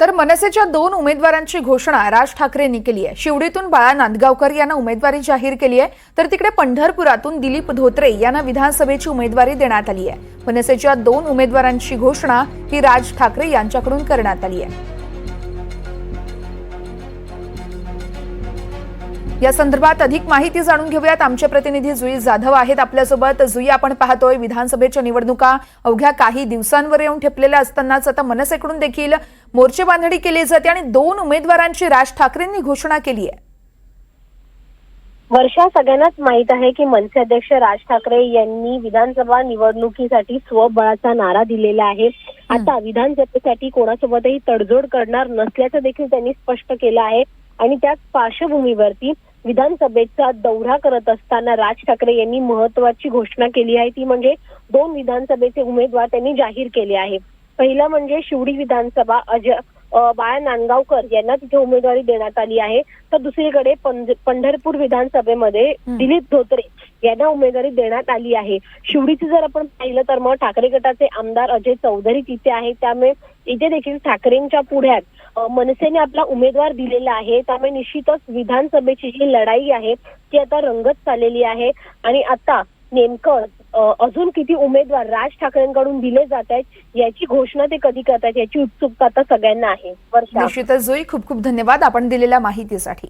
तर मनसेच्या दोन उमेदवारांची घोषणा राज ठाकरेंनी केली आहे. शिवडीतून बाळा नांदगावकर यांना उमेदवारी जाहीर केली आहे. तर तिकडे पंढरपुरातून दिलीप धोत्रे यांना विधानसभेची उमेदवारी देण्यात आली आहे. मनसेच्या दोन उमेदवारांची घोषणा ही राज ठाकरे यांच्याकडून करण्यात आली आहे. या संदर्भात अधिक माहिती जाणून घेऊयात. आमचे प्रतिनिधी जुई जाधव आहेत आपल्यासोबत. जुई आपण पाहतोय विधानसभेच्या निवडणुका अवघ्या काही दिवसांवर येऊन ठेपलेल्या असतानाच आता मनसेकडून देखील मोर्चे बांधणी केली जाते आणि दोन उमेदवारांची राज ठाकरेंनी घोषणा केली आहे. वर्षा सगळ्यांनाच माहीत आहे की मनसे अध्यक्ष राज ठाकरे यांनी विधानसभा निवडणुकीसाठी स्वबळाचा नारा दिलेला आहे. आता विधानसभेसाठी कोणासोबतही तडजोड करणार नसल्याचं देखील त्यांनी स्पष्ट केलं आहे. आणि त्याच पार्श्वभूमीवरती विधानसभेचा दौरा करत असताना राज ठाकरे यांनी महत्वाची घोषणा केली आहे. ती म्हणजे दोन विधानसभेचे उमेदवार त्यांनी जाहीर केले आहे पहिलं म्हणजे शिवडी विधानसभा अजय बाळा नांदगावकर यांना तिथे उमेदवारी देण्यात आली आहे. तर दुसरीकडे पंढरपूर विधानसभेमध्ये. दिलीप धोत्रे यांना उमेदवारी देण्यात आली आहे. शिवडीचं जर आपण पाहिलं तर मग ठाकरे गटाचे आमदार अजय चौधरी तिथे आहेत. त्यामुळे इथे देखील ठाकरेंच्या पुढ्यात मनसेने आपला उमेदवार दिलेला आहे. त्यामुळे निश्चितच विधानसभेची जी लढाई आहे ती आता रंगत चाललेली आहे. आणि आता नेमकं अजून किती उमेदवार राज ठाकरेंकडून दिले जात आहेत याची घोषणा ते कधी करतात याची उत्सुकता आता सगळ्यांना आहे. वर्षा. निश्चितच जोई खूप खूप धन्यवाद आपण दिलेल्या माहितीसाठी.